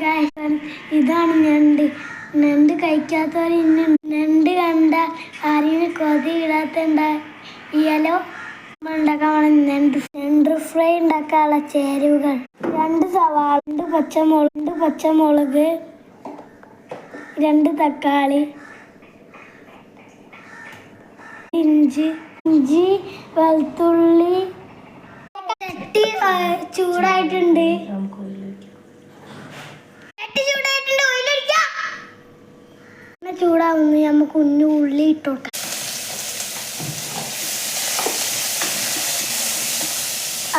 ഇതാണ് ഞണ്ട്. ഞണ്ട് കഴിക്കാത്തവർ ഇന്ന് ഞണ്ട് കണ്ട ആരെയും കൊതി ഇടാത്തണ്ട ഇയലോ? ഉണ്ടാക്കാൻ ഞണ്ട് ഞണ്ട് ഫ്രൈ ഉണ്ടാക്കാനുള്ള ചേരുവകൾ. രണ്ട് സവാള രണ്ട് പച്ചമുളക് രണ്ട് പച്ചമുളക് രണ്ട് തക്കാളി ഇഞ്ചി ഇഞ്ചി വെളുത്തുള്ളി ചട്ടി ചൂടായിട്ടുണ്ട് ഓയിലൊഴിക്കാം എണ്ണ ചൂടാവുന്നു. നമുക്ക് ഉണ്ണി ഉള്ളി ഇട്ട് കൊടുക്കാം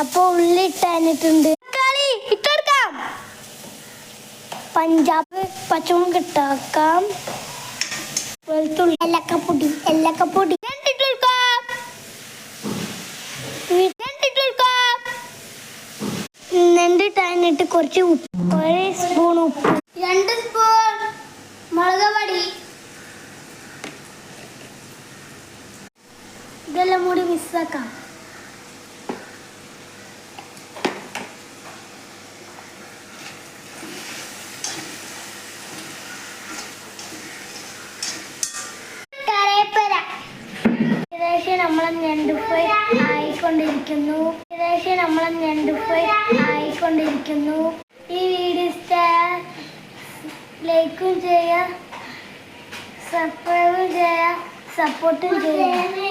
അപ്പൊ ഉള്ളി ഇട്ടാനിട്ടുണ്ട്. തക്കാളി ഇട്ടെടുക്കാം. പഞ്ചാബ് പച്ചമുളക് ഇട്ടാക്കാം. വെളുത്തുള്ളി എല്ലക്കപ്പൊടി എല്ലക്കപ്പൊടി കൊടുക്കാം രണ്ടിട്ടാനിട്ട് കുറച്ച് ഒരു സ്പൂൺ ഉപ്പ് രണ്ട് സ്പൂൺ മുളക് പൊടി ഇതെല്ലാം കൂടി ഏകദേശം നമ്മളെ ഞണ്ട് ഫ്രൈ ആയിക്കൊണ്ടിരിക്കുന്നു. ഏകദേശം നമ്മളെ ഞണ്ട് ഫ്രൈ ആയിക്കൊണ്ടിരിക്കുന്നു. ഈ വീഡിയോ ഇഷ്ടമായ ലൈക്കും സബ്സ്ക്രൈബും ചെയ്യുക സപ്പോർട്ടും ചെയ്യുക.